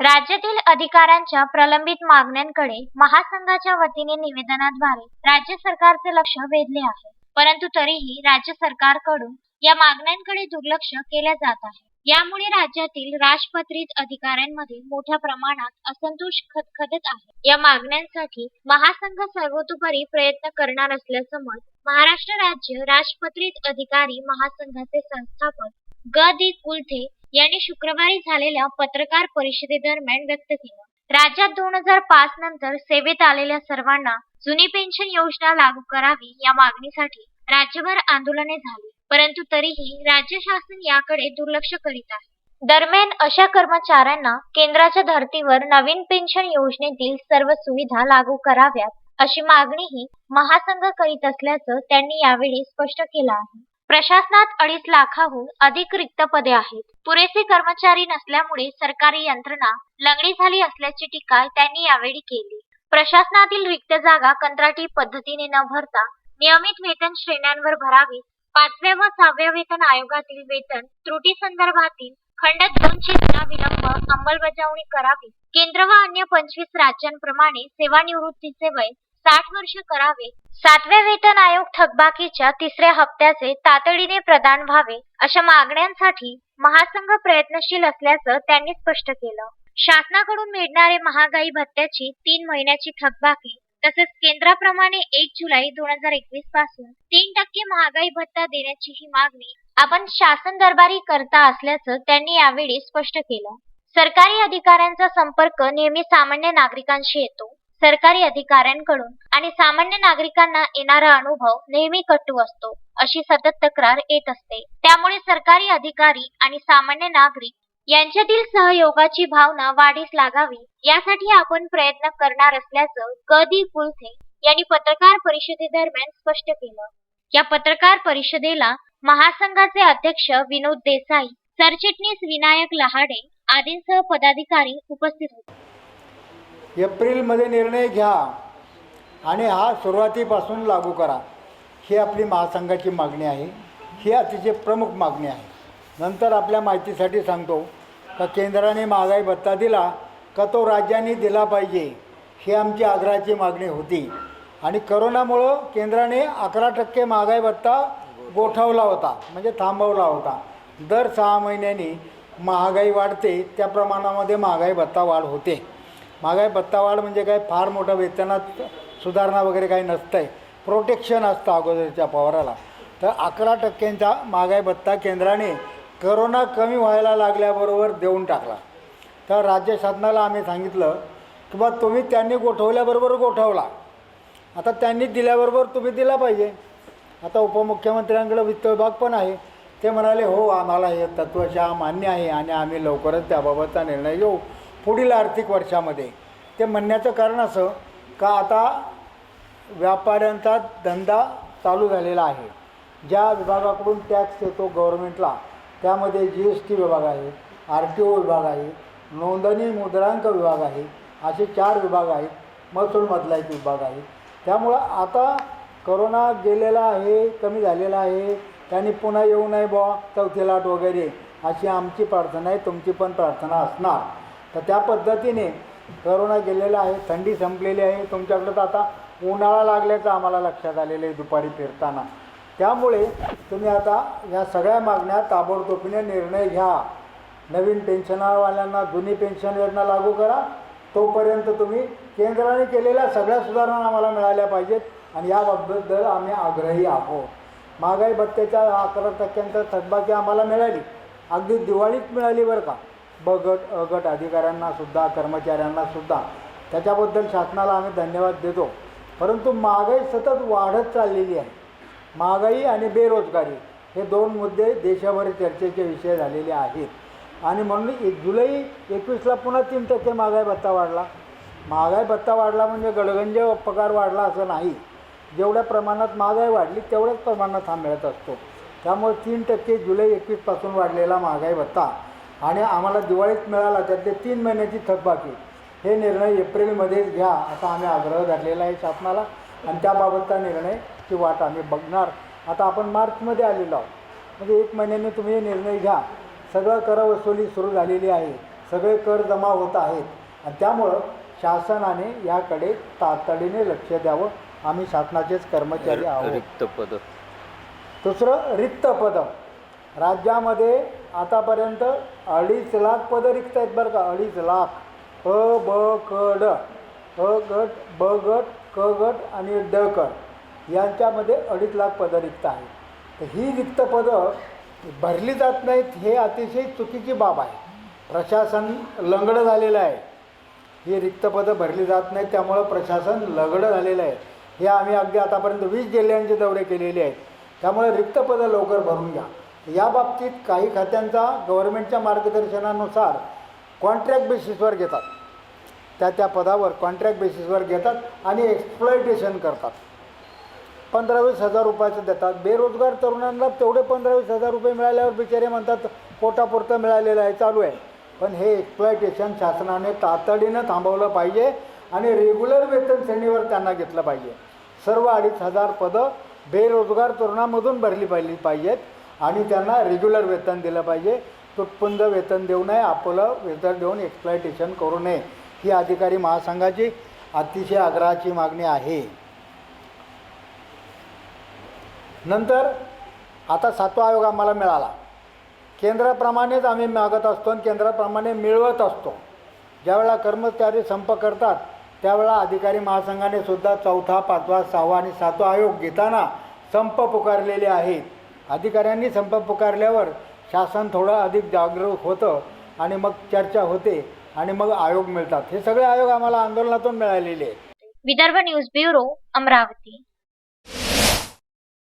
राज्यातील अधिकाऱ्यांच्या प्रलंबित मागण्यांकडे महासंघाच्या वतीने निवेदनाद्वारे राज्य सरकारचे लक्ष वेधले आहे. परंतु तरीही राज्य सरकारकडून या मागण्यांकडे दुर्लक्ष केले जात आहे. यामुळे राज्यातील राजपत्रित अधिकाऱ्यांमध्ये मोठ्या प्रमाणात असंतोष खदखदत आहे. या मागण्यांसाठी महासंघ सर्वतोपरी प्रयत्न करणार असल्याचं मत महाराष्ट्र राज्य राजपत्रित अधिकारी महासंघाचे संस्थापक ग. दि. कुलथे यांनी शुक्रवारी झालेल्या पत्रकार परिषदेदरम्यान व्यक्त केलं. राज्यात दोन हजार पाच नंतर सेवेत आलेल्या सर्वांना जुनी पेन्शन योजना लागू करावी या मागणीसाठी राज्यभर आंदोलने झाली. परंतु तरीही राज्य शासन याकडे दुर्लक्ष करीत आहे. दरम्यान अशा कर्मचाऱ्यांना केंद्राच्या धर्तीवर नवीन पेन्शन योजनेतील सर्व सुविधा लागू कराव्यात अशी मागणीही महासंघ करीत असल्याचं त्यांनी यावेळी स्पष्ट केलं आहे. प्रशासनात अडीच लाखाहून अधिक रिक्त पदे आहेत. पुरेसे कर्मचारी नसल्यामुळे सरकारी यंत्रणा लंगडी झाली असल्याची टीका त्यांनी यावेळी केली. प्रशासनातील रिक्त जागा कंत्राटी पद्धतीने न भरता नियमित वेतन श्रेण्यांवर भरावी पाचव्या व सहाव्या वेतन आयोगातील वेतन त्रुटी संदर्भातील खंड दोनशे विलंब अंमलबजावणी करावी. केंद्र व अन्य पंचवीस राज्यांप्रमाणे सेवानिवृत्तीचे वय साठ वर्ष करावे. सातव्या वेतन आयोग थकबाकीच्या तिसऱ्या हप्त्याचे तातडीने प्रदान व्हावे अशा मागण्यांसाठी महासंघ प्रयत्नशील असल्याचं त्यांनी स्पष्ट केलं. शासनाकडून मिळणारे महागाई भत्त्याची तीन महिन्याची थकबाकी तसेच केंद्राप्रमाणे एक जुलै दोन हजार एकवीसपासून तीन टक्के महागाई भत्ता देण्याची ही मागणी आपण शासन दरबारी करता असल्याचं त्यांनी यावेळी स्पष्ट केलं. सरकारी अधिकाऱ्यांचा संपर्क नेहमी सामान्य नागरिकांशी येतो. सरकारी अधिकाऱ्यांकडून आणि सामान्य नागरिकांना येणारा अनुभव नेहमी कटू असतो अशी सतत तक्रार येत असते. त्यामुळे सरकारी अधिकारी आणि सामान्य नागरिक यांच्यातील सहयोगाची भावना वाढीस लागावी यासाठी आपण प्रयत्न करणार असल्याचं ग दि कुलथे यांनी पत्रकार परिषदेदरम्यान स्पष्ट केलं. या पत्रकार परिषदेला महासंघाचे अध्यक्ष विनोद देसाई सरचिटणीस विनायक लहाडे आदींसह पदाधिकारी उपस्थित होते. एप्रिलमध्ये निर्णय घ्या आणि हा सुरुवातीपासून लागू करा. ही आपली महासंघाची मागणी आहे. ही अतिशय प्रमुख मागणी आहे. नंतर आपल्या माहितीसाठी सांगतो का केंद्राने महागाई भत्ता दिला का तो राज्यांनी दिला पाहिजे ही आमची आग्रहाची मागणी होती. आणि करोनामुळं केंद्राने अकरा टक्के महागाई भत्ता गोठवला होता म्हणजे थांबवला होता. दर सहा महिन्यांनी महागाई वाढते त्या प्रमाणामध्ये महागाई भत्ता वाढ होते. महागाई भत्तावाढ म्हणजे काय? फार मोठं वेतनात सुधारणा वगैरे काही नसतं आहे प्रोटेक्शन असतं अगोदरच्या पवाराला. तर अकरा टक्क्यांचा महागाई भत्ता केंद्राने करोना कमी व्हायला लागल्याबरोबर देऊन टाकला. तर राज्य शासनाला आम्ही सांगितलं की बा तुम्ही त्यांनी गोठवल्याबरोबर गोठवला. आता त्यांनी दिल्याबरोबर तुम्ही दिला पाहिजे. आता उपमुख्यमंत्र्यांकडे वित्त विभाग पण आहे. ते म्हणाले हो आम्हाला हे तत्वशा मान्य आहे आणि आम्ही लवकरच त्याबाबतचा निर्णय घेऊ. पुढील आर्थिक वर्षामध्ये. ते म्हणण्याचं कारण असं का आता व्यापाऱ्यांचा धंदा चालू झालेला आहे. ज्या विभागाकडून टॅक्स येतो गव्हर्मेंटला त्यामध्ये जी एस टी विभाग आहे आर टी ओ विभाग आहे नोंदणी मुद्रांक विभाग आहे असे चार विभाग आहेत महसूलमधला एक विभाग आहे. त्यामुळं आता करोना गेलेला आहे कमी झालेला आहे त्यांनी पुन्हा येऊ नये बुवा चौथी लाट वगैरे अशी आमची प्रार्थना आहे तुमची पण प्रार्थना असणार. तर त्या पद्धतीने करोना गेलेला आहे थंडी संपलेली आहे. तुमच्याकडं तर आता उन्हाळा लागल्याचं आम्हाला लक्षात आलेलं आहे दुपारी फिरताना. त्यामुळे तुम्ही आता या सगळ्या मागण्या ताबडतोबीने निर्णय घ्या. नवीन पेन्शनवाल्यांना जुनी पेन्शन योजना लागू करा. तोपर्यंत तुम्ही केंद्राने केलेल्या सगळ्या सुधारणा आम्हाला मिळाल्या पाहिजेत आणि याबद्दल आम्ही आग्रही आहोत. महागाई भत्त्याच्या अकरा टक्क्यांचा थकबाकी आम्हाला मिळाली. अगदी दिवाळीत मिळाली बरं का. ब गट अ गट अधिकाऱ्यांना सुद्धा कर्मचाऱ्यांना सुद्धा. त्याच्याबद्दल शासनाला आम्ही धन्यवाद देतो. परंतु महागाई सतत वाढत चाललेली आहे. महागाई आणि बेरोजगारी हे दोन मुद्दे देशभर चर्चेचे विषय झालेले आहेत. आणि म्हणून एक जुलै एकवीसला पुन्हा तीन टक्के महागाई भत्ता वाढला. महागाई भत्ता वाढला म्हणजे गडगंज पगार वाढला असं नाही. जेवढ्या प्रमाणात महागाई वाढली तेवढ्याच प्रमाणात हा मिळत असतो. त्यामुळे तीन टक्के जुलै एकवीसपासून वाढलेला महागाई भत्ता. आणि आम्हाला दिवाळीत मिळाला त्यातले तीन महिन्याची थकबाकी हे निर्णय एप्रिलमध्येच घ्या असा आम्ही आग्रह धरलेला आहे शासनाला. आणि त्याबाबतचा निर्णयची वाट आम्ही बघणार. आता आपण मार्चमध्ये आलेलो आहोत. म्हणजे एक महिन्याने तुम्ही हे निर्णय घ्या. सगळं कर वसुली सुरू झालेली आहे. सगळे कर जमा होत आहेत. आणि त्यामुळं शासनाने याकडे तातडीने लक्ष द्यावं. आम्ही शासनाचेच कर्मचारी आहोत. रिक्त पद. दुसरं रिक्त पदं. राज्यामध्ये आतापर्यंत अडीच लाख पदं रिक्त आहेत बरं का. अडीच लाख. अ ब क ड. अ गट ब गट क गट आणि ड गट यांच्यामध्ये अडीच लाख पदं रिक्त आहेत. तर ही रिक्त पदं भरली जात नाहीत हे अतिशय चुकीची बाब आहे. प्रशासन लंगडं झालेलं आहे. ही रिक्त पदं भरली जात नाहीत त्यामुळं प्रशासन लगडं झालेलं आहे. हे आम्ही अगदी आतापर्यंत वीस जिल्ह्यांचे दौरे केलेले आहेत. त्यामुळे रिक्त पदं लवकर भरून घ्या. या बाबतीत काही खात्यांचा गव्हर्नमेंटच्या मार्गदर्शनानुसार कॉन्ट्रॅक्ट बेसिसवर घेतात. त्या त्या पदावर कॉन्ट्रॅक्ट बेसिसवर घेतात आणि एक्सप्लॉयटेशन करतात. पंधरा वीस हजार रुपयाचं देतात. बेरोजगार तरुणांना तेवढे पंधरा वीस हजार रुपये मिळाल्यावर बिचारे म्हणतात पोटापुरतं मिळालेलं आहे चालू आहे. पण हे एक्सप्लॉयटेशन शासनाने तातडीनं थांबवलं पाहिजे आणि रेग्युलर वेतन श्रेणीवर त्यांना घेतलं पाहिजे. सर्व अडीच हजार पदं बेरोजगार तरुणामधून भरली पाहिली पाहिजेत. आणि त्यांना रेग्युलर वेतन दिलं पाहिजे. तुटपुंज वेतन देऊ नये आपलं वेतन देऊन एक्सप्लॉयटेशन करू नये ही अधिकारी महासंघाची अतिशय आग्रहाची मागणी आहे. नंतर आता सातवा आयोग आम्हाला मिळाला. केंद्राप्रमाणेच आम्ही मागत असतो आणि केंद्राप्रमाणे मिळवत असतो. ज्यावेळेला कर्मचारी संप करतात त्यावेळेला अधिकारी महासंघाने सुद्धा चौथा पाचवा सहावा आणि सातवा आयोग घेताना संप पुकारलेले आहेत. अधिकाऱ्यांनी संप पुकारल्यावर शासन थोडं अधिक जागरूक होतं आणि मग चर्चा होते आणि मग आयोग मिळतात. हे सगळे आयोग आम्हाला आंदोलनातून मिळालेले विदर्भ न्यूज ब्युरो अमरावती.